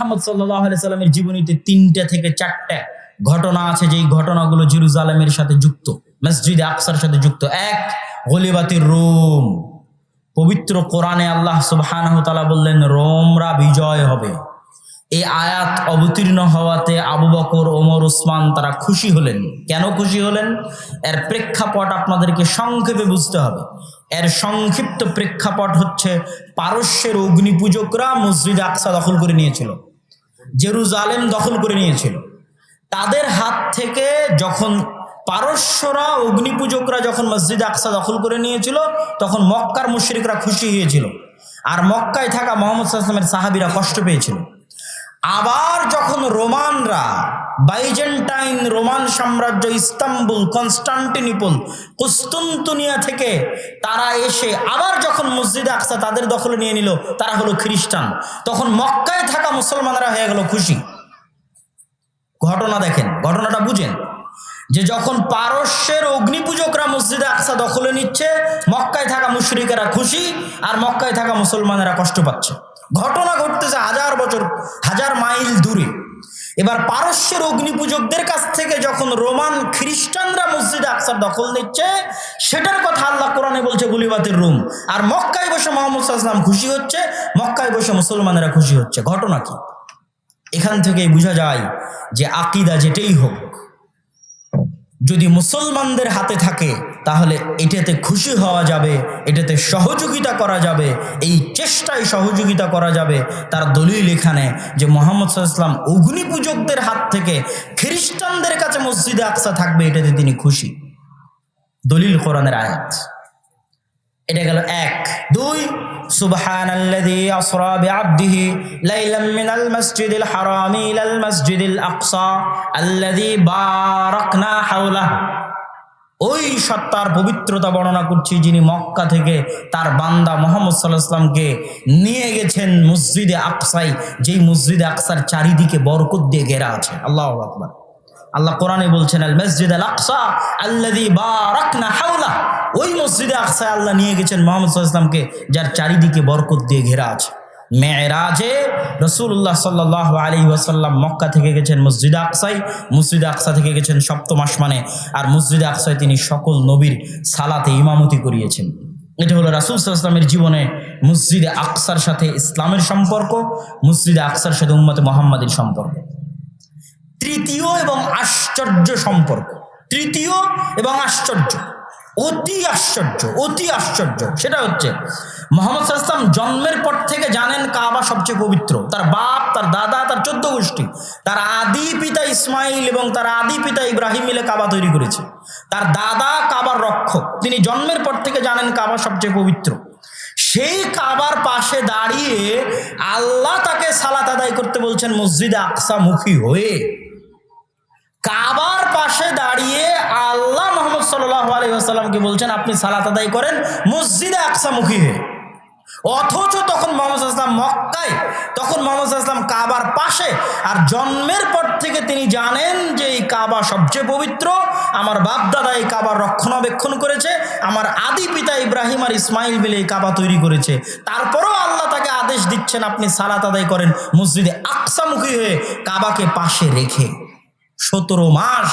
মোহাম্মদ সাল্লাহ সাল্লামের জীবনীতে তিনটা থেকে চারটা ঘটনা আছে, যেই ঘটনাগুলো জেরুজালেমের সাথে যুক্ত, মসজিদে আকসার সাথে যুক্ত। এক, গলিবাতির রোম। পবিত্র কোরআনে আল্লাহ সুবহানাহু বললেন, রোমরা বিজয় হবে। এই আয়াত অবতীর্ণ হওয়াতে আবু বকর, ওমর ওসমান তারা খুশি হলেন। কেন খুশি হলেন? এর প্রেক্ষাপট আপনাদেরকে সংক্ষেপে বুঝতে হবে। এর সংক্ষিপ্ত প্রেক্ষাপট হচ্ছে, পারস্যের অগ্নিপূজকরা মসজিদ আকসা দখল করে নিয়েছিল। জেরুজালেম দখল করে নিয়েছিল। তাদের হাত থেকে যখন পারস্যরা, অগ্নিপূজকরা যখন মসজিদ আকসা দখল করে নিয়েছিল, তখন মক্কার মুশরিকরা খুশি হয়েছিল। আর মক্কায় থাকা মোহাম্মদ সাল্লামের সাহাবিরা কষ্ট পেয়েছিল। আবার যখন রোমানরা, বাইজেন্টাইন রোমান সাম্রাজ্য ইস্তাম্বুল, কনস্টান্টিনিপল, কুস্তুন্তুনিয়া থেকে তারা এসে আবার যখন মসজিদে আকসা তাদের দখলে নিয়ে নিল, তারা হলো খ্রিস্টান। তখন মক্কায় থাকা মুসলমানরা হয়ে গেল খুশি। ঘটনা দেখেন, ঘটনাটা বুঝেন। যে যখন পারস্যের অগ্নিপূজকরা মসজিদে আকসা দখলে নিচ্ছে, মক্কায় থাকা মুশরিকেরা খুশি, আর মক্কায় থাকা মুসলমানেরা কষ্ট পাচ্ছে। ঘটনা ঘটতেছে হাজার বছর, হাজার মাইল দূরে। এবার পারস্যের অগ্নিপূজকদের কাছ থেকে যখন রোমান খ্রিস্টানরা মসজিদে আকসার দখল নিচ্ছে, সেটার কথা আল্লাহ কোরআনে বলছে, গুলিবাতের রুম। আর মক্কায় বসে মোহাম্মদ সাল্লাম খুশি হচ্ছে, মক্কায় বসে মুসলমানেরা খুশি হচ্ছে। ঘটনা কি? এখান থেকেই বোঝা যায় যে আকিদা যেটাই হোক যদি মুসলমানদের হাতে থাকে, তাহলে এটাতে খুশি হওয়া যাবে, এটাতে সহযোগিতা করা যাবে, এই চেষ্টায় সহযোগিতা করা যাবে। তার দলিল এখানে যে মোহাম্মদ সাল্লাম অগ্নি পূজকদের হাত থেকে খ্রিস্টানদের কাছে মসজিদে আকসা থাকবে, এটাতে তিনি খুশি। দলিল কোরআনের আয়াত। এটা গেল এক। দুই সুবহান আল্লাযী আসরা বিআবদিহি লাইলাম মিনাল মাসজিদিল হারাম ইলাল মাসজিদিল আকসা আল্লাযী বারাকনা হাওলা ওই সত্তার পবিত্রতা বর্ণনা করছি যিনি মক্কা থেকে তার বান্দা মোহাম্মদ সাল্লাহ ইসলামকে নিয়ে গেছেন মসজিদে আকসাই যেই মসজিদে আকসার চারিদিকে বরকত দিয়ে ঘেরা আছে। আল্লাহ আকবার। আল্লাহ কোরআনে বলছেন, আল মসজিদ আল আকসা আল্লাদি বা রাখনা হাওলা ওই মসজিদে আকসায় আল্লাহ নিয়ে গেছেন মোহাম্মদ ইসলামকে যার চারিদিকে বরকত দিয়ে ঘেরা আছে। মেয়েরাজে রসুল্লাহ সাল্লাহ আলী ওয়াসাল্লাম মক্কা থেকে গেছেন মসজিদে আকসাই মসজিদে আকসা থেকে গেছেন সপ্তম আসমানে, আর মসজিদে আকসায় তিনি সকল নবীর সালাতে ইমামতি করিয়েছেন। এটা হলো রাসুল সাল্লামের জীবনে মসজিদে আকসার সাথে ইসলামের সম্পর্ক, মসজিদে আকসার সাথে উম্মতে মোহাম্মদের সম্পর্ক। তৃতীয় এবং আশ্চর্য সম্পর্ক। তৃতীয় এবং আশ্চর্য। অতি আশ্চর্য অতি আশ্চর্য। সেটা হচ্ছে, মোহাম্মদ সাল্লাম জন্মের পর থেকে জানেন কাবা সবচেয়ে পবিত্র। তার বাপ, তার দাদা, তার চোদ্দ গোষ্ঠী, তার আদি পিতা ইসমাইল এবং তার আদি পিতা ইব্রাহিম মিলে কাবা তৈরি করেছে। তার দাদা কাবার রক্ষক, তিনি জন্মের পর থেকে জানেন কাবা সবচেয়ে পবিত্র। সেই কাবার পাশে দাঁড়িয়ে আল্লাহ তাকে সালাত আদায় করতে বলছেন মসজিদে আকসা মুখী হয়ে। কাবার পাশে দাঁড়িয়ে আল্লাহ মোহাম্মদ সাল্লাহ আলহিহাসাল্লামকে বলছেন, আপনি সালাত আদায় করেন মসজিদে আকসামুখী হয়ে। অথচ তখন মোহাম্মদ আসলাম মক্কায়, তখন মোহাম্মদ আসলাম কাবার পাশে, আর জন্মের পর থেকে তিনি জানেন যে এই কাবা সবচেয়ে পবিত্র। আমার বাপ দাদা এই কাবার রক্ষণাবেক্ষণ করেছে, আমার আদি পিতা ইব্রাহিম আর ইসমাইল মিলে এই কাবা তৈরি করেছে। তারপরেও আল্লাহ তাকে আদেশ দিচ্ছেন, আপনি সালাত আদায় করেন মসজিদে আকসামুখী হয়ে কাবাকে পাশে রেখে। সতেরো মাস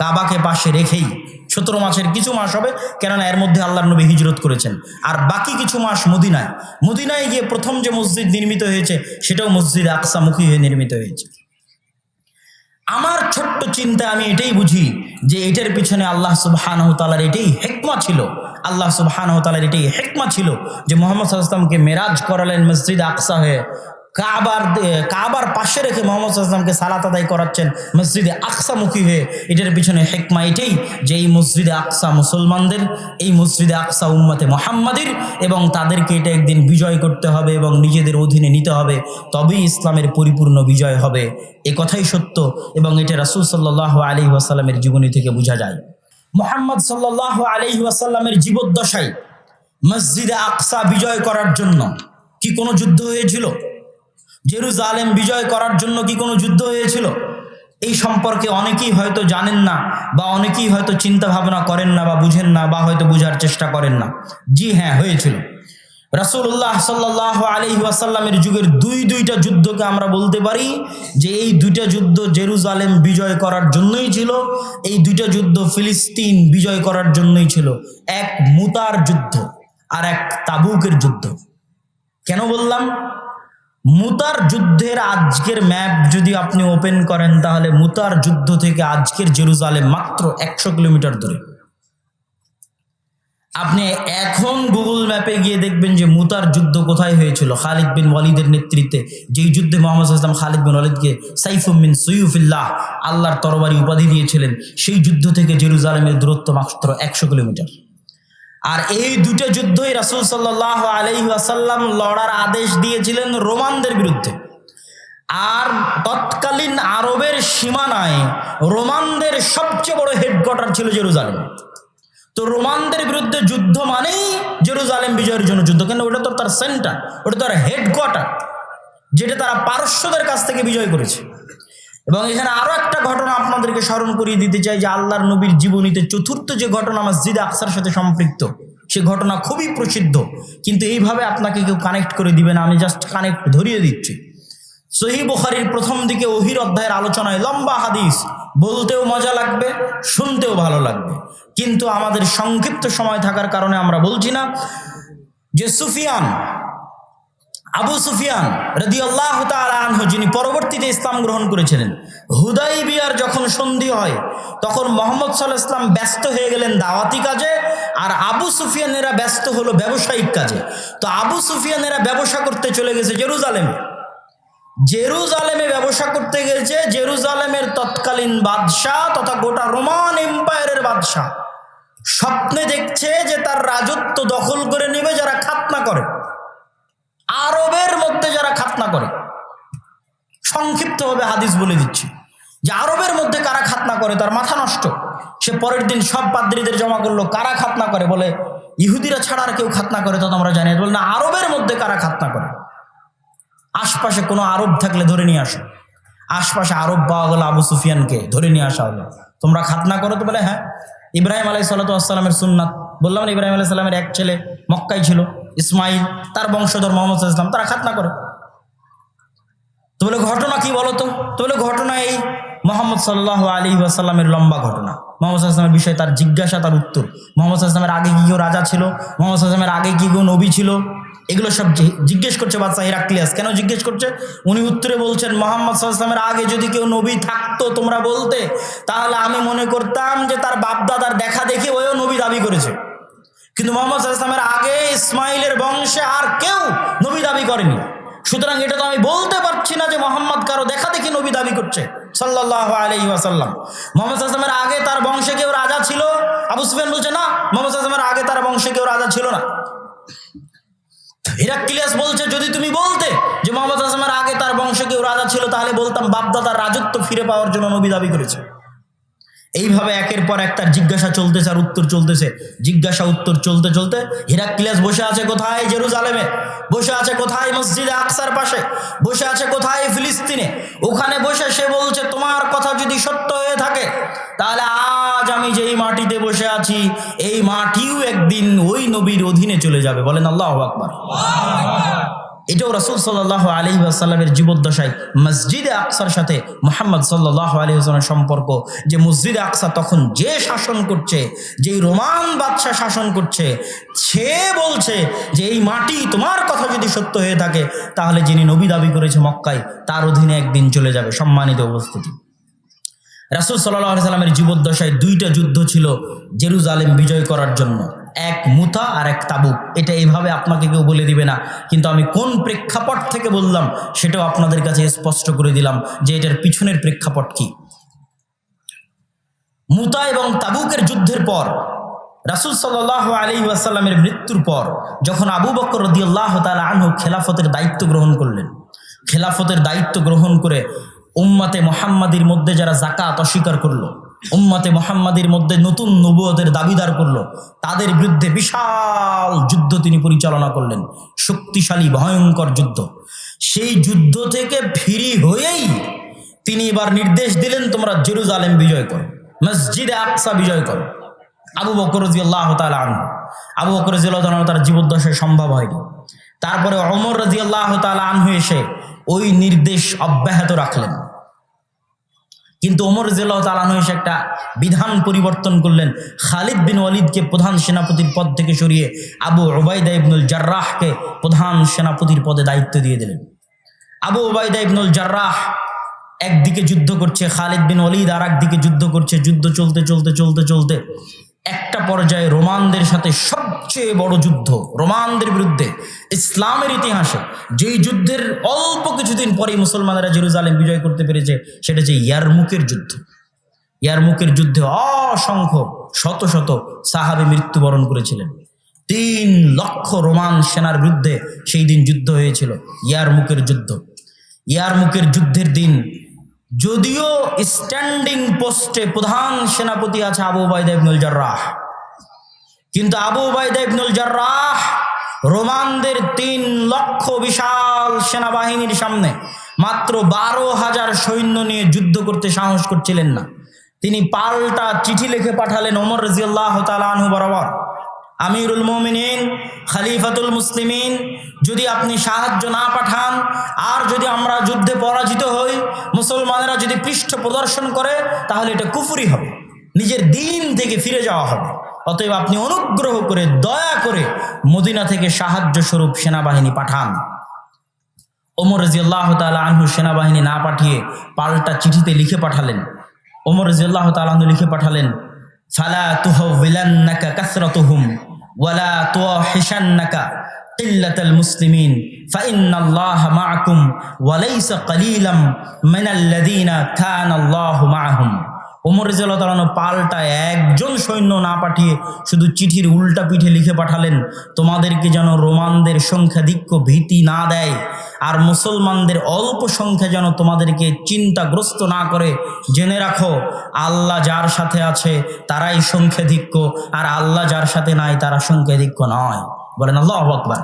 কাবাকে পাশে রেখেই। সতেরো মাসের কিছু মাস হবে, কেননা এর মধ্যে আল্লাহ নবী হিজরত করেছেন। আর বাকি কিছু মাস মদিনায়। মদিনায় গিয়ে প্রথম যে মসজিদ নির্মিত হয়েছে, সেটাও মসজিদ আকসামুখী হয়ে নির্মিত হয়েছে। আমার ছোট্ট চিন্তা আমি এটাই বুঝি যে এটার পিছনে আল্লাহ সুবহানাহু তালার এটাই হেকমা ছিল। আল্লাহ সুবহানাহু তালার এটাই হেকমা ছিল যে মোহাম্মদ সাল্লামকে মেরাজ করালেন মসজিদ আকসা হয়ে। কাবার কাবার পাশে রেখে মোহাম্মদ আসলামকে সালাত আদায় করাচ্ছেন মসজিদে আকসামুখী হয়ে। এটার পিছনে হেকমা এটাই যে এই মসজিদে আকসা মুসলমানদের, এই মসজিদে আকসা উম্মতে মোহাম্মদের এবং তাদেরকে এটা একদিন বিজয় করতে হবে এবং নিজেদের অধীনে নিতে হবে। তবেই ইসলামের পরিপূর্ণ বিজয় হবে। এ কথাই সত্য এবং এটা রাসুল সাল্লাহ আলি ওয়াসাল্লামের জীবনী থেকে বোঝা যায়। মোহাম্মদ সাল্লাহ আলি ওয়াসাল্লামের জীবদ্দশায় মসজিদে আকসা বিজয় করার জন্য কি কোনো যুদ্ধ হয়েছিল? জেরুজালেম বিজয় করার জন্য কি কোনো যুদ্ধ হয়েছিল? এই সম্পর্কে অনেকেই হয়তো জানেন না বা অনেকেই হয়তো চিন্তা ভাবনা করেন না বা বুঝেন না বা হয়তো বোঝার চেষ্টা করেন না। জি হ্যাঁ হয়েছিল। রাসূলুল্লাহ সাল্লাহ আলহি ওয়াসাল্লামের যুগের দুই দুইটা যুদ্ধকে আমরা বলতে পারি যে এই দুইটা যুদ্ধ জেরুজালেম বিজয় করার জন্যই ছিল, এই দুইটা যুদ্ধ ফিলিস্তিন বিজয় করার জন্যই ছিল। এক মুতার যুদ্ধ আর এক তাবুকের যুদ্ধ। কেন বললাম? মুতার যুদ্ধের আজকের ম্যাপ যদি আপনি ওপেন করেন, তাহলে মুতার যুদ্ধ থেকে আজকের জেরুজালেম মাত্র একশো কিলোমিটার দূরে। আপনি এখন গুগল ম্যাপে গিয়ে দেখবেন যে মুতার যুদ্ধ কোথায় হয়েছিল। খালিদ বিন ওয়ালিদের নেতৃত্বে যেই যুদ্ধে মোহাম্মদ ইসলাম খালিদ বিন ওয়ালিদকে সাইফুমিন সৈফুল্লাহ আল্লাহর তরবারি উপাধি দিয়েছিলেন, সেই যুদ্ধ থেকে জেরুজালেমের দূরত্ব মাত্র একশো কিলোমিটার। আর এই দুটো যুদ্ধই রাসুল সাল্লাহ আলহি আসাল্লাম লড়ার আদেশ দিয়েছিলেন রোমানদের বিরুদ্ধে। আর তৎকালীন আরবের সীমানায় রোমানদের সবচেয়ে বড় হেডকোয়ার্টার ছিল জেরুজালেম। তো রোমানদের বিরুদ্ধে যুদ্ধ মানেই জেরুজালেম বিজয়ের জন্য যুদ্ধ। কেন? ওটা তো তার সেন্টার ওটা তার হেডকোয়ার্টার যেটা তারা পারস্যদের কাছ থেকে বিজয় করেছে। এবং এখানে আরও একটা ঘটনা আপনাদেরকে স্মরণ করিয়ে দিতে চাই যে আল্লাহর নবীর জীবনীতে চতুর্থ যে ঘটনা মসজিদে আকসার সাথে সম্পৃক্ত, সে ঘটনা খুবই প্রসিদ্ধ। কিন্তু এইভাবে আপনাকে কেউ কানেক্ট করে দিবে না, আমি জাস্ট কানেক্ট ধরিয়ে দিচ্ছি। সহি বুখারির প্রথম দিকে ওহির অধ্যায়ের আলোচনায় লম্বা হাদিস, বলতেও মজা লাগবে, শুনতেও ভালো লাগবে। কিন্তু আমাদের সংক্ষিপ্ত সময় থাকার কারণে আমরা বলছি না যে সুফিয়ান আবু সুফিয়ান রদি আল্লাহ আনহু, যিনি পরবর্তীতে ইসলাম গ্রহণ করেছিলেন হুদাই বিয়ার যখন সন্ধি হয়, তখন মোহাম্মদ সাল্লাহ ইসলাম ব্যস্ত হয়ে গেলেন দাওয়াতি কাজে, আর আবু সুফিয়ানেরা ব্যস্ত হলো ব্যবসায়িক কাজে। তো আবু সুফিয়ানেরা ব্যবসা করতে চলে গেছে জেরুজালেমে। জেরুজালেমে ব্যবসা করতে গেছে, জেরুজালেমের তৎকালীন বাদশাহ তথা গোটা রোমান এম্পায়ারের বাদশাহ। স্বপ্নে দেখছে যে তার রাজত্ব দখল করে নেবে যারা খাতনা করে। আরবের মধ্যে যারা খাতনা করে, সংক্ষিপ্তভাবে হাদিস বলে দিচ্ছি, যে আরবের মধ্যে কারা খাতনা করে, তার মাথা নষ্ট। সে পরের দিন সব পাদ্রীদের জমা করল, কারা খাতনা করে? বলে, ইহুদিরা ছাড়া আর কেউ খাতনা করে তো আমরা জানি বল, না, আরবের মধ্যে কারা খাতনা করে? আশপাশে কোনো আরব থাকলে ধরে নিয়ে আসো। আশপাশে আরব পাওয়া গেলো আবু সুফিয়ানকে, ধরে নিয়ে আসা হলো। তোমরা খাতনা করো তো বলে হ্যাঁ। ইব্রাহিম আলাই সাল্লাতামের সুন্নাত, বললাম ইব্রাহিম আলাই সাল্লামের এক ছেলে মক্কাই ছিল। ইসমাইল, তার বংশধর মোহাম্মদ ইসলাম তারা খাতনা করে। তো বলে, ঘটনা কি বলো তো? বলে, ঘটনা এই মোহাম্মদ সাল্লাহ আলী আসাল্লামের লম্বা ঘটনা। মোহাম্মদ আসলামের বিষয়ে তার জিজ্ঞাসা, তার উত্তর। মোহাম্মদ আসলামের আগে কি কেউ রাজা ছিল? মোহাম্মদ আসলামের আগে কি কেউ নবী ছিল? এগুলো সব জিজ্ঞেস করছে বাদশাহ হিরাক্লিয়াস। কেন জিজ্ঞেস করছে? উনি উত্তরে বলছেন, মোহাম্মদ সাল্লামের আগে যদি কেউ নবী থাকতো তোমরা বলতে, তাহলে আমি মনে করতাম যে তার বাপদাদার দেখা দেখে ওও নবী দাবি করেছে। কিন্তু মোহাম্মদ সাল্লামের আগে ইসমাইলের করেনি। সুতরাং এটা তো আমি বলতে পারছি না যে মোহাম্মদ কারও দেখা দেখি নবী দাবি করছে সাল্লাহ আলহি আসাল্লাম মোহাম্মদ আসলামের আগে তার বংশে কেউ রাজা ছিল? আবু সুফিয়ান বলছে, না, মোহাম্মদ আসলামের আগে তার বংশে কেউ রাজা ছিল না। হিরাক্লিয়াস বলছে, যদি তুমি বলতে যে মোহাম্মদ আসলামের আগে তার বংশে কেউ রাজা ছিল, তাহলে বলতাম বাপদাদার রাজত্ব ফিরে পাওয়ার জন্য নবী দাবি করেছে। এইভাবে একের পর এক তার জিজ্ঞাসা চলতেছে আর উত্তর চলতেছে। জিজ্ঞাসা, উত্তর চলতে চলতে হিরাক্লিয়াস বসে আছে কোথায়? জেরুজালেমে। বসে আছে কোথায় মসজিদে আকসার পাশে? বসে আছে কোথায় ফিলিস্তিনে? ওখানে বসে সে বলছে, তোমার কথা যদি সত্য হয়ে থাকে, তাহলে আজ আমি যেই মাটিতে বসে আছি, এই মাটিও একদিন ওই নবীর অধীনে চলে যাবে। বলেন আল্লাহ আকবার। এটাও রাসুল সাল্লাহ আলী আসাল্লামের জীবদ্দশায় মসজিদে আকসার সাথে মোহাম্মদ সাল্লাহ আলী আসলামের সম্পর্ক, যে মসজিদে আকসা তখন যে শাসন করছে, যেই রোমান বাদশাহ শাসন করছে, সে বলছে যে এই মাটি তোমার কথা যদি সত্য হয়ে থাকে, তাহলে যিনি নবী দাবি করেছে মক্কায়, তার অধীনে একদিন চলে যাবে সম্মানিত উপস্থিতি। রাসুল সাল্লাহ আলি সাল্লামের জীবদ্দশায় দুইটা যুদ্ধ ছিল, জেরুজালেম বিজয় করার জন্য। এক মুথা আর এক তাবুক এটা এভাবে আপনাকে কেউ বলে দিবে না। কিন্তু আমি কোন প্রেক্ষাপট থেকে বললাম, সেটাও আপনাদের কাছে স্পষ্ট করে দিলাম যে এটার পিছনের প্রেক্ষাপট কি। মুতা এবং তাবুকের যুদ্ধের পর, রাসুল সাল্লাহ আলী আসাল্লামের মৃত্যুর পর, যখন আবু বকর রদিয়াল্লাহ তালা আনহু খেলাফতের দায়িত্ব গ্রহণ করলেন, খেলাফতের দায়িত্ব গ্রহণ করে উম্মাতে মোহাম্মাদির মধ্যে যারা জাকাত অস্বীকার করল উম্মাতে মোহাম্মাদির মধ্যে নতুন নবুয়তের দাবিদার করল। তাদের বিরুদ্ধে বিশাল যুদ্ধ তিনি পরিচালনা করলেন। শক্তিশালী, ভয়ঙ্কর যুদ্ধ। সেই যুদ্ধ থেকে ফিরি হয়েই তিনি এবার নির্দেশ দিলেন, তোমরা জেরুজালেম বিজয় করো, মসজিদে আকসা বিজয় করো। আবু বকর আল্লাহ তালা আনহু। আবু বকর তার জীবদ্দশায় সম্ভব হয়নি। তারপরে অমর রাজি আল্লাহ তালা আনহু এসে ওই নির্দেশ অব্যাহত রাখলেন। কিন্তু ওমর রাজিয়াল্লাহ তালানু এসে একটা বিধান পরিবর্তন করলেন। খালিদ বিন ওয়ালিদকে প্রধান সেনাপতির পদ থেকে সরিয়ে আবু ওবায়দা ইবনুল জার্রাহকে প্রধান সেনাপতির পদে দায়িত্ব দিয়ে দিলেন। আবু ওবায়দা ইবনুল জার্রাহ একদিকে যুদ্ধ করছে, খালিদ বিন ওয়ালিদ আর একদিকে যুদ্ধ করছে, যুদ্ধ চলতে চলতে চলতে চলতে একটা পর্যায়ে রোমানদের সাথে সবচেয়ে বড় যুদ্ধ, রোমানদের বিরুদ্ধে, ইসলামের ইতিহাসে, যেই যুদ্ধের অল্প কিছুদিন পরেই মুসলমানেরা জেরুজালেম বিজয় করতে পেরেছে, সেটা যে ইয়ারমুকের যুদ্ধ। ইয়ারমুকের যুদ্ধে অসংখ্য, শত শত সাহাবে মৃত্যুবরণ করেছিলেন। তিন লক্ষ রোমান সেনার বিরুদ্ধে সেই দিন যুদ্ধ হয়েছিল, ইয়ারমুকের যুদ্ধ। ইয়ারমুকের যুদ্ধের দিন যদিও স্ট্যান্ডিং পোস্টে প্রধান সেনাপতি আছে আবু ইবনুল জার্রাহ। কিন্তু আবু ইবনুল জার্রাহ রোমানদের তিন লক্ষ বিশাল সেনাবাহিনীর সামনে মাত্র বারো হাজার সৈন্য নিয়ে যুদ্ধ করতে সাহস করছিলেন না। তিনি পাল্টা চিঠি লিখে পাঠালেন ওমর রাজিয়াল্লাহ তালানহু বরাবর। আমিরুল মোমিনিন, খালিফাতুল মুসলিমিন, যদি আপনি সাহায্য না পাঠান, আর যদি আমরা যুদ্ধে পরাজিত হই, মুসলমানেরা যদি পৃষ্ঠ প্রদর্শন করে, তাহলে এটা কুফুরি হবে। নিজের দিন থেকে ফিরে যাওয়া হবে। অতএব আপনি অনুগ্রহ করে, দয়া করে মদিনা থেকে সাহায্য স্বরূপ সেনাবাহিনী পাঠান। ওমর রাজিয়াল্লাহ তালা আনহু সেনাবাহিনী না পাঠিয়ে পাল্টা চিঠিতে লিখে পাঠালেন। ওমর রাজিয়াল্লাহ তালাহু লিখে পাঠালেন فلا تهولنك كثرتهم ولا توحشنك قلة المسلمين. فإن الله معكم وليس قليلا من الذين كان الله معهم. ওমর রেজাল্লাহ তালানো পাল্টা একজন সৈন্য না পাঠিয়ে শুধু চিঠির উল্টা পিঠে লিখে পাঠালেন, তোমাদেরকে যেন রোমানদের সংখ্যাধিক্য ভীতি না দেয় আর মুসলমানদের অল্প সংখ্যা যেন তোমাদেরকে চিন্তাগ্রস্ত না করে। জেনে রাখো, আল্লাহ যার সাথে আছে তারাই সংখ্যাধিক্য আর আল্লাহ যার সাথে নাই তারা সংখ্যাধিক্য নয়। বলেন আল্লাহ আকবার।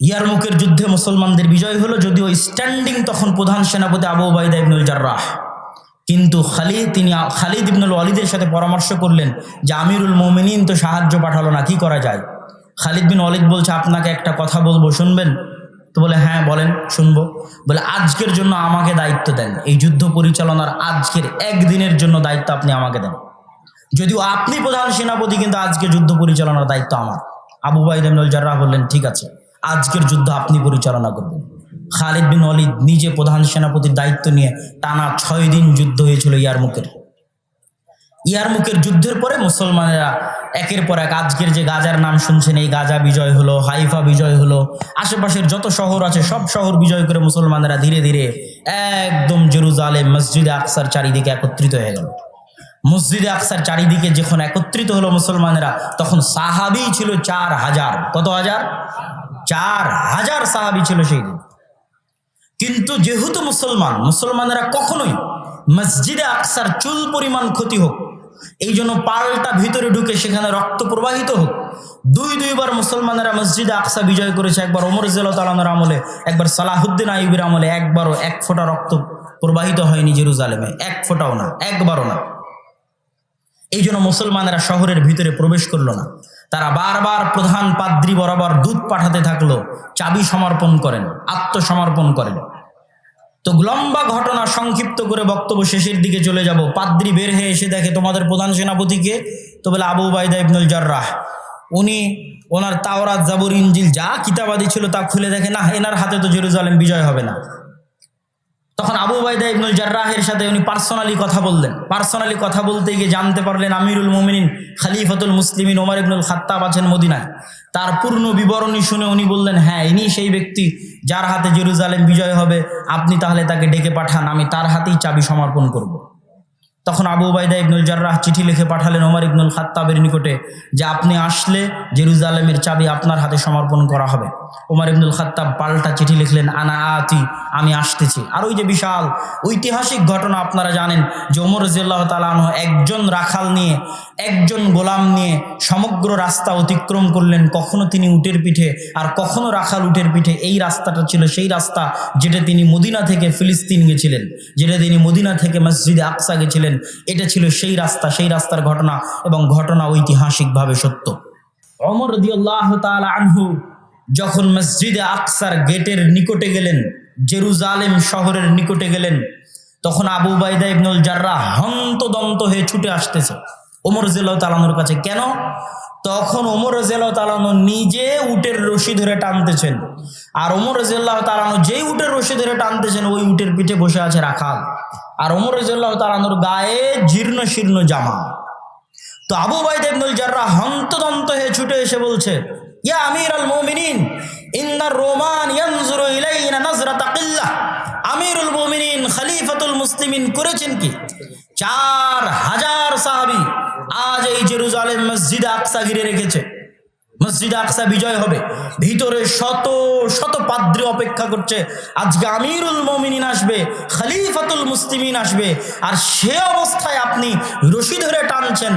ইয়ারমুকের যুদ্ধে মুসলমানদের বিজয় হলো যদিও স্ট্যান্ডিং তখন প্রধান সেনাপতি আবু ওবায়দা ইবনুল জার্রাহ। কিন্তু খালিদ, তিনি, খালিদ ইবনুল ওয়ালিদের সাথে পরামর্শ করলেন যে আমিরুল মোমিনিন তো সাহায্য পাঠালো না, কি করা যায়? খালিদ বিন ওয়ালিদ বলছে, আপনাকে একটা কথা বলব, শুনবেন? তো বলে হ্যাঁ বলেন, শুনব। বলে, আজকের জন্য আমাকে দায়িত্ব দেন। এই যুদ্ধ পরিচালনার আজকের একদিনের জন্য দায়িত্ব আপনি আমাকে দেন। যদিও আপনি প্রধান সেনাপতি, কিন্তু আজকে যুদ্ধ পরিচালনার দায়িত্ব আমার। আবু বাইদ ইবনুল জার্রাহ বললেন, ঠিক আছে। আজকের যুদ্ধ আপনি পরিচালনা করবেন। খালিদ বিন ওয়ালিদ নিজে প্রধান সেনাপতির দায়িত্ব নিয়ে টানা ছয় দিন যুদ্ধ হয়েছিল ইয়ারমুকের ইয়ারমুকের যুদ্ধের পরে মুসলমানেরা একের পর এক আজকের যে গাজার নাম শুনছেন, এই গাজা বিজয় হলো, হাইফা বিজয় হলো, আশেপাশের যত শহর আছে সব শহর বিজয় করে মুসলমানেরা ধীরে ধীরে একদম জেরুজালে মসজিদে আকসার চারিদিকে একত্রিত হয়ে গেল। মসজিদে আকসার চারিদিকে যখন একত্রিত হলো মুসলমানেরা, তখন সাহাবি ছিল চার হাজার। কত হাজার? চার হাজার সাহাবি ছিল সেই দিন। কিন্তু যেহেতু মুসলমান, মুসলমানেরা কখনোই মসজিদে আকসার চুল পরিমাণ ক্ষতি হোক, এই জন্য পাল্টা ভিতরে ঢুকে সেখানে রক্ত প্রবাহিত হোক, দুই দুইবার মুসলমানেরা মসজিদে আকসা বিজয় করেছে, একবার ওমর তালানোর আমলে, একবার সালাহুদ্দিন আইবির আমলে, একবারও এক ফোঁটা রক্ত প্রবাহিত হয়নি জেরুজালেমে, এক ফোঁটাও না, একবারও না। এই জন্য মুসলমানেরা শহরের ভিতরে প্রবেশ করল না। তারা বারবার প্রধান পাদ্রি বরাবর দুধ পাঠাতে থাকল, চাবি সমর্পণ করেন, আত্মসমর্পণ করেন। তো লম্বা ঘটনা সংক্ষিপ্ত করে বক্তব্য শেষের দিকে চলে যাব। পাদ্রি বের হয়ে এসে দেখে, তোমাদের প্রধান সেনাপতিকে? তো বলে, আবু বাইদা ইবনুল জার্রাহ। উনি ওনার তাওরাত জাবুর ইঞ্জিল যা কিতাবাদি ছিল তা খুলে দেখে, না, এনার হাতে তো জেরুজালেম বিজয় হবে না। তখন আবু বাইদা ইবনুল জার্রাহের সাথে উনি পার্সোনালি কথা বললেন। পার্সোনালি কথা বলতে গিয়ে জানতে পারলেন আমিরুল মোমিনিন খালিফতুল মুসলিমিন ওমর ইবনুল খাত্তাব আছেন মদিনায়। তার পূর্ণ বিবরণী শুনে উনি বললেন হ্যাঁ ইনি সেই ব্যক্তি যার হাতে জেরুজালেম বিজয় হবে। আপনি তাহলে তাকে ডেকে পাঠান, আমি তার হাতেই চাবি সমর্পণ করব। তখন আবু বাইদা ইবনুল জার্রাহ চিঠি লিখে পাঠালেন ওমর ইবনুল খাত্তাবের নিকটে যে আপনি আসলে জেরুজালেমের চাবি আপনার হাতে সমর্পণ করা হবে। ওমর ইবনুল খাত্তাব পাল্টা চিঠি লিখলেন, আনা আতি, আমি আসতেছি। আর ওই যে বিশাল ঐতিহাসিক ঘটনা আপনারা জানেন যে ওমর রাজিয়াল্লাহ তালাহ একজন রাখাল নিয়ে, একজন গোলাম নিয়ে সমগ্র রাস্তা অতিক্রম করলেন। কখনো তিনি উটের পিঠে আর কখনো রাখাল উটের পিঠে। এই রাস্তাটা ছিল সেই রাস্তা যেটা তিনি মদিনা থেকে ফিলিস্তিন গেছিলেন, যেটা তিনি মদিনা থেকে মসজিদে আকসা গেছিলেন। এটা ছিল সেই রাস্তা, সেই রাস্তার ঘটনা এবং ঘটনা ঐতিহাসিকভাবে সত্য। অমর রদিয়াল্লাহ তাআলা আনহু যখন মসজিদে আকসার গেটের নিকটে গেলেন, জেরুজালেম শহরের নিকটে গেলেন, তখন আবু বাইদা ইবনুল জাররা হন্তদন্ত হয়ে ছুটে আসতেছে। ওমর জেলাও তালানোর কাছে, কেন? তখন ওমর জেলাও তালানো নিজে উটের রশি ধরে টানতেছেন। আর ওমর জেল্লাহ তালানো যেই উটের রশি ধরে টানতেছেন, ওই উটের পিঠে বসে আছে রাখাল। আর ওমর জেল্লাহ তালানোর গায়ে জীর্ণ শীর্ণ জামা। তো আবু বাইদ ইবনুল জাররা হন্তদন্ত হয়ে ছুটে এসে বলছে, ইয়া আমির আল মুমিনিন, ইন্নার রোমান ইয়ানজুরু ইলাইনা নাজরাতা কিল্লাহ আমিরুল মুমিনিন খলিফাতুল মুসলিমিন করেছেন কি? চার হাজার সাহাবী আজ এই জেরুজালেম মসজিদ আকসা ঘিরে রেখেছে। মসজিদ আকসা বিজয় হবে। ভিতরে শত শত পাদ্রী অপেক্ষা করছে। আজকে আমিরুল মমিনিন আসবে, খালিফাতুল মুসলিমিন আসবে। আর সে অবস্থায় আপনি রশি ধরে টানছেন,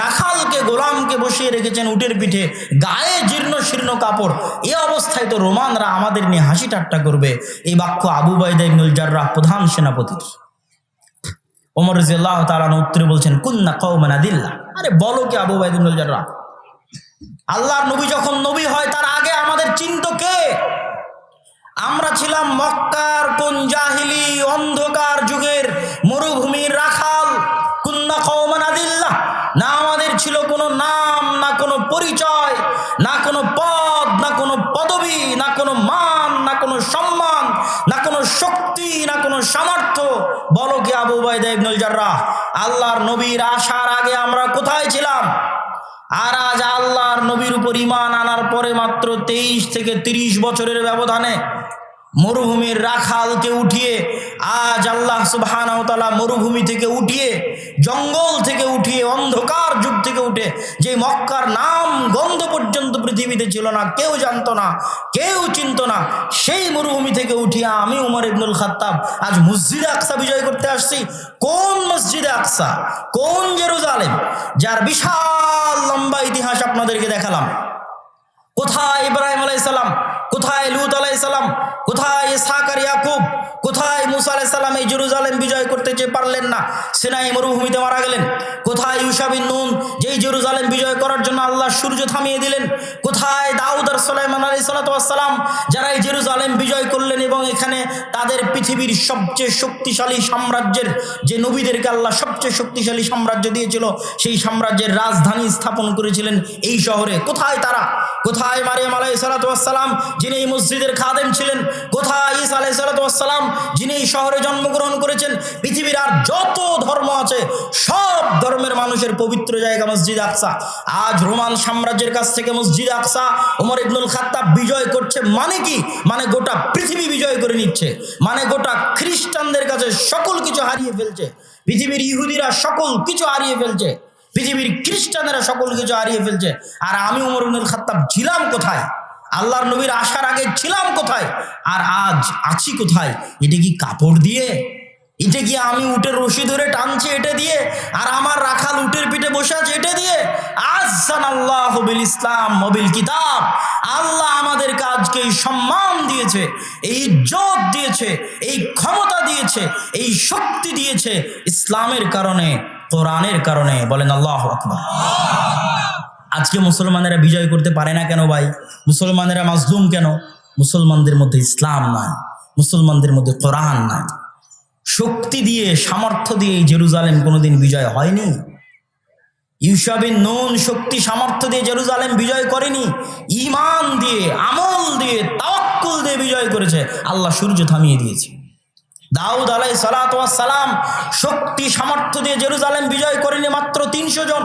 রাখালকে, গোলামকে বসিয়ে রেখেছেন উটের পিঠে, গায়ে জীর্ণ শীর্ণ কাপড়। এ অবস্থায় তো রোমানরা আমাদের নিয়ে হাসি ঠাট্টা করবে। এই বাক্য আবু বাইদা ইবনুল জাররাহ প্রধান সেনাপতির। ওমর রাজিয়াল্লাহু তাআলা উত্তরে বলছেন, কুন্না কওমান আদিল্লাহ আরে বলো কি আবু বাইদা ইবনুল আল্লাহর নবী যখন নবী হয়, তার আগে আমাদের চিন্ত কে? আমরা ছিলাম মক্কার কোন জাহিলি অন্ধকার যুগের মরুভূমির রাখাল। কুন্না কওমান আদিল্লাহ। না আমাদের ছিল কোনো নাম, না কোনো পরিচয়, না কোনো পদ, না কোনো পদবি, না কোনো মান, না কোনো সম্মান, না কোনো শক্তি, না কোনো সামর্থ্য। বলো কি আবু বাইদা ইবনুল জাররাহ, আল্লাহর নবীর আসার আগে আমরা কোথায় ছিলাম? আর আজ আল্লাহর নবীর উপর ইমান আনার পরে মাত্র তেইশ থেকে তিরিশ বছরের ব্যবধানে মরুভূমির রাখালকে উঠিয়ে আজ আল্লাহ তাআলা মরুভূমি থেকে উঠিয়ে, জঙ্গল থেকে উঠিয়ে, অন্ধকার যুগ থেকে উঠে যে মক্কার নাম গন্ধ পর্যন্ত পৃথিবীতে ছিল না, কেউ জানতো না, কেউ চিনতো না, সেই মরুভূমি থেকে উঠিয়ে আমি উমর ইবনুল খাত্তাব আজ মসজিদে আকসা বিজয় করতে আসছি। কোন মসজিদে আকসা? কোন জেরুজালেম? যার বিশাল লম্বা ইতিহাস আপনাদেরকে দেখালাম। কোথায় ইব্রাহিম আলাইসালাম কোথায় লুত আলাইসালাম কোথায় ইসহাক আর ইয়াকুব? কোথায় মুসা আলাইসাল্লাম এই জেরুজালেম বিজয় করতে চেয়ে পারলেন না? সিনাই মরুভূমিতে মারা গেলেন। কোথায় ইউসাবিন নুন? যেই জেরুজালেম বিজয় করার জন্য আল্লাহ সূর্য থামিয়ে দিলেন। কোথায় দাউদ আর সোলাইমান আলাই সালাতাম যারা এই জেরুজালেম বিজয় করলেন এবং এখানে তাদের পৃথিবীর সবচেয়ে শক্তিশালী সাম্রাজ্যের যে নবীদেরকে আল্লাহ সবচেয়ে শক্তিশালী সাম্রাজ্য দিয়েছিল, সেই সাম্রাজ্যের রাজধানী স্থাপন করেছিলেন এই শহরে। কোথায় তারা? কোথায় মারিয়াম আলাই সালাতাম যিনি এই মসজিদের খাদেম ছিলেন, কোথায় ইসা আলাই সালাতাম যিনি এই শহরে জন্মগ্রহণ করেছেন, পৃথিবীর আর যত ধর্ম আছে, সব ধর্মের মানুষের পবিত্র জায়গা মসজিদ আকসা। আজ রোমান সাম্রাজ্যের কাছ থেকে মসজিদ আকসা, ওমর ইবনুল খাত্তাব বিজয় করছে মানে কি? মানে গোটা পৃথিবী বিজয় করে নিচ্ছে। মানে গোটা খ্রিস্টানদের কাছে সকল কিছু হারিয়ে ফেলছে। পৃথিবীর ইহুদিরা সকল কিছু হারিয়ে ফেলছে। পৃথিবীর খ্রিস্টানেরা সকল কিছু হারিয়ে ফেলছে। আর আমি উমর ইবনুল খাত্তাব ছিলাম কোথায়? আল্লাহর নবীর আসার আগে ছিলাম কোথায়? আর আজ আছি কোথায়? এটা কি কাপড় দিয়ে? এটা কি আমি উটের রশি ধরে টানছি এটা দিয়ে? আর আমার রাখাল উটের পিঠে বসে আছে এটা দিয়ে? আজান আল্লাহ বিল ইসলাম মবিল কিতাব। আল্লাহ আমাদের কাজকে সম্মান দিয়েছে, এই ইজ্জত দিয়েছে, এই ক্ষমতা দিয়েছে, এই শক্তি দিয়েছে ইসলামের কারণে, কোরআনের কারণে। বলেন আল্লাহ আকবার। আজকে মুসলমানেরা বিজয় করতে পারে না কেন ভাই? মুসলমানেরা মাজলুম কেন? মুসলমানদের মধ্যে ইসলাম নাই, মুসলমানদের মধ্যে কোরআন নাই। শক্তি দিয়ে, সামর্থ্য দিয়ে জেরুজালেম কোনোদিন বিজয় হয়নি। ইউসাবিন নুন, শক্তি, সামর্থ্য দিয়ে জেরুজালেম বিজয় করেনি। ইমান দিয়ে, আমল দিয়ে, তাওয়াক্কুল দিয়ে বিজয় করেছে। আল্লাহ সূর্য থামিয়ে দিয়েছে। দাউদ আলাই সালাম শক্তি, সামর্থ্য দিয়ে জেরুজালেম বিজয় করেনি মাত্র তিনশো জন।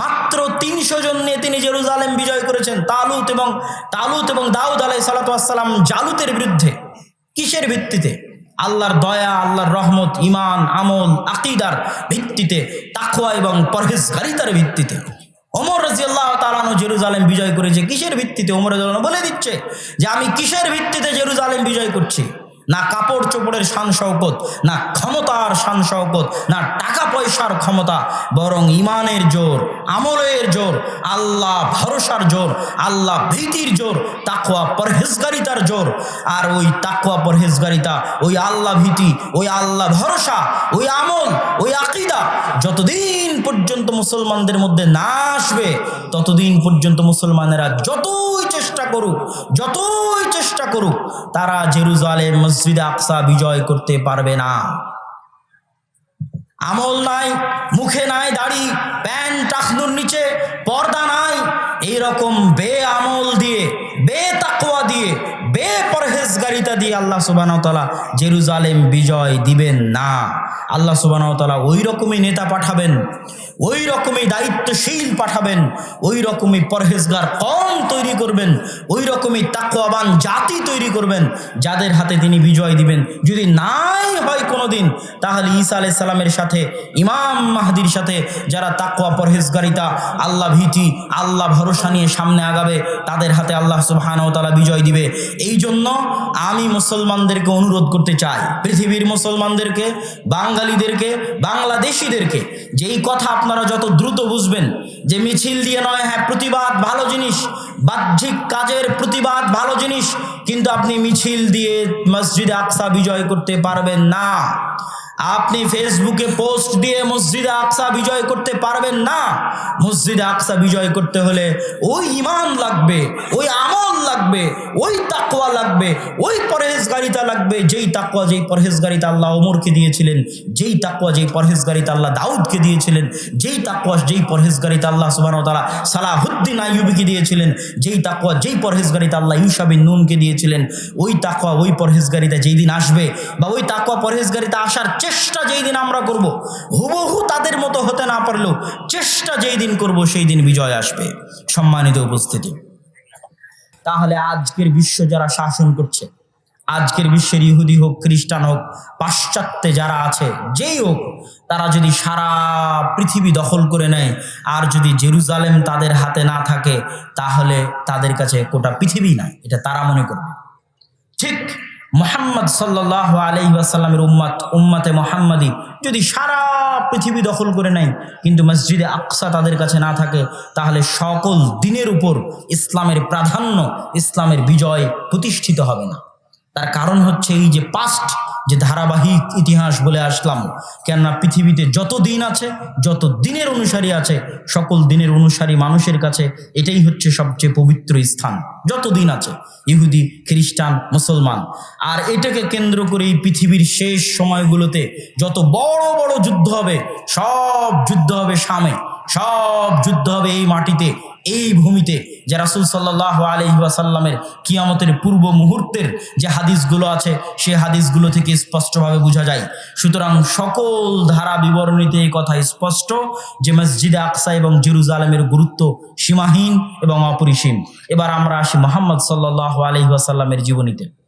মাত্র তিনশো জন নিয়ে তিনি জেরুজালেম বিজয় করেছেন, তালুত এবং তালুত এবং দাউদ আলাই সালাতাম জালুতের বিরুদ্ধে। কিসের ভিত্তিতে? আল্লাহর দয়া, আল্লাহর রহমত ইমান আমল, আকিদার ভিত্তিতে তাকোয়া এবং পরহেজগারিতার ভিত্তিতে। ওমর রাজিয়াল্লাহ তালানো জেরুজালেম বিজয় করেছে। কিসের ভিত্তিতে? ওমর বলে দিচ্ছে যে, আমি কিসের ভিত্তিতে জেরুজালেম বিজয় করছি? না কাপড় চোপড়ের শান শৌকত না ক্ষমতার শান শৌকত না টাকা পয়সার ক্ষমতা, বরং ইমানের জোর, আমলের জোর, আল্লাহ ভরসার জোর, আল্লাহ ভীতির জোর, তাকওয়া পরহেজগারিতার জোর। আর ওই তাকওয়া পরহেজগারিতা, ওই আল্লাহ ভীতি, ওই আল্লাহ ভরসা, ওই আমল, ওই আকিদা, যতদিন পর্যন্ত মুসলমানদের মধ্যে না আসবে, ততদিন পর্যন্ত মুসলমানেরা যতই চেষ্টা করুক, যতই চেষ্টা করুক, তারা জেরুজালেম মসজিদে আকসা বিজয় করতে পারবে না। আমল নাই, মুখে নাই, দাড়ি, প্যান্ট, টাকনুর নিচে, পর্দা নাই, এইরকম বে আমল দিয়ে পরহেজগারিতা দিয়ে আল্লাহ সুবাহতালা জেরুজালেম বিজয় দিবেন না। আল্লাহ সুবাহতালা ওই রকমই নেতা পাঠাবেন ওই রকমই দায়িত্বশীল পাঠাবেন ওই রকমই পরহেজগার কম তৈরি করবেন ওই রকমই তাকওয়াবান জাতি তৈরি করবেন, যাদের হাতে তিনি বিজয় দিবেন। যদি নাই হয় কোনোদিন, তাহলে ঈসা আলাইহিস সালামের সাথে, ইমাম মাহাদির সাথে যারা তাকওয়া, পরহেজগারিতা, আল্লাহ ভীতি, আল্লাহ ভরসা নিয়ে সামনে আগাবে, তাদের হাতে আল্লাহ সুবহানাহু ওয়া তাআলা বিজয় দিবে। এই জন্য আমি মুসলমানদেরকে অনুরোধ করতে চাই। পৃথিবীর মুসলমানদেরকে, বাঙালিদেরকে, বাংলাদেশিদেরকে, যেই কথা আপনারা যত দ্রুত বুঝবেন, যে মিছিল দিয়ে নয় হ্যাঁ প্রতিবাদ ভালো জিনিস, বাহ্যিক কাজের প্রতিবাদ ভালো জিনিস, কিন্তু আপনি মিছিল দিয়ে মসজিদে আকসা বিজয় করতে পারবেন না। আপনি ফেসবুকে পোস্ট দিয়ে মসজিদে আকসা বিজয় করতে পারবেন না। মসজিদে আকসা বিজয় করতে হলে ওই ইমান লাগবে, ওই আমল লাগবে, ওই তাকওয়া লাগবে, ওই পরহেজগারিতা লাগবে, যেই তাকওয়া, যেই পরহেজগারিতা আল্লাহ ওমরকে দিয়েছিলেন, যেই তাকওয়া, যেই পরহেজগারিতা আল্লাহ দাউদকে দিয়েছিলেন, যেই তাকওয়া, যেই পরহেজগারিতা আল্লাহ সুবাহ তালা সালাহুদ্দিন আইয়ুবিকে দিয়েছিলেন, যেই তাকওয়া, যেই পরহেজগারিতা আল্লাহ ইউসাবিন নুনকে দিয়েছিলেন, ওই তাকওয়া, ওই পরহেজগারিতা যেই দিন আসবে বা ওই তাকওয়া, পরহেজগারিতা আসার চেষ্টা যেই দিন আমরা করব, হুবহু তাদের মতো হতে না পারলেও চেষ্টা যেই দিন করব, সেই দিন বিজয় আসবে। সম্মানিত উপস্থিতি। তাহলে আজকের বিশ্ব যারা শাসন করছে আজকের বিশ্বের ইহুদি হোক, খ্রিস্টান হোক, পাশ্চাত্যে যারা আছে, যেই হোক, তারা যদি সারা পৃথিবী দখল করে নেয়, আর যদি জেরুজালেম তাদের হাতে না থাকে, তাহলে তাদের কাছে গোটা পৃথিবী নাই। এটা তারা মনে করবে। ঠিক মোহাম্মদ সাল্লাহ আলহি আসাল্লামের উম্মাত, উম্মাতে মোহাম্মদী যদি সারা পৃথিবী দখল করে নেয়, কিন্তু মসজিদে আকসা তাদের কাছে না থাকে, তাহলে সকল দিনের উপর ইসলামের প্রাধান্য, ইসলামের বিজয় প্রতিষ্ঠিত হবে না। তার কারণ হচ্ছে এই যে পাস্ট যে ধারাবাহিক ইতিহাস বলে আসলাম, কেননা পৃথিবীতে যত দিন আছে, যত দিনের অনুসারী আছে, সকল দিনের অনুসারী মানুষের কাছে এটাই হচ্ছে সবচেয়ে পবিত্র স্থান। যত দিন আছে, ইহুদি, খ্রিস্টান, মুসলমান। আর এটাকে কেন্দ্র করে এই পৃথিবীর শেষ সময়গুলোতে যত বড় বড় যুদ্ধ হবে, সব যুদ্ধ হবে সামে সব যুদ্ধ হবে এই মাটিতে, এই ভূমিতে। যে রাসুল সাল্লাহ আলহিবাসাল্লামের কিয়ামতের পূর্ব মুহূর্তের যে হাদিসগুলো আছে, সে হাদিসগুলো থেকে স্পষ্টভাবে বোঝা যায়। সুতরাং সকল ধারা বিবরণীতে এই কথা স্পষ্ট যে মসজিদে আকসা এবং জেরুজালেমের গুরুত্ব সীমাহীন এবং অপরিসীম। এবার আমরা আসি মোহাম্মদ সাল্লাহ আলহিবাসাল্লামের জীবনীতে।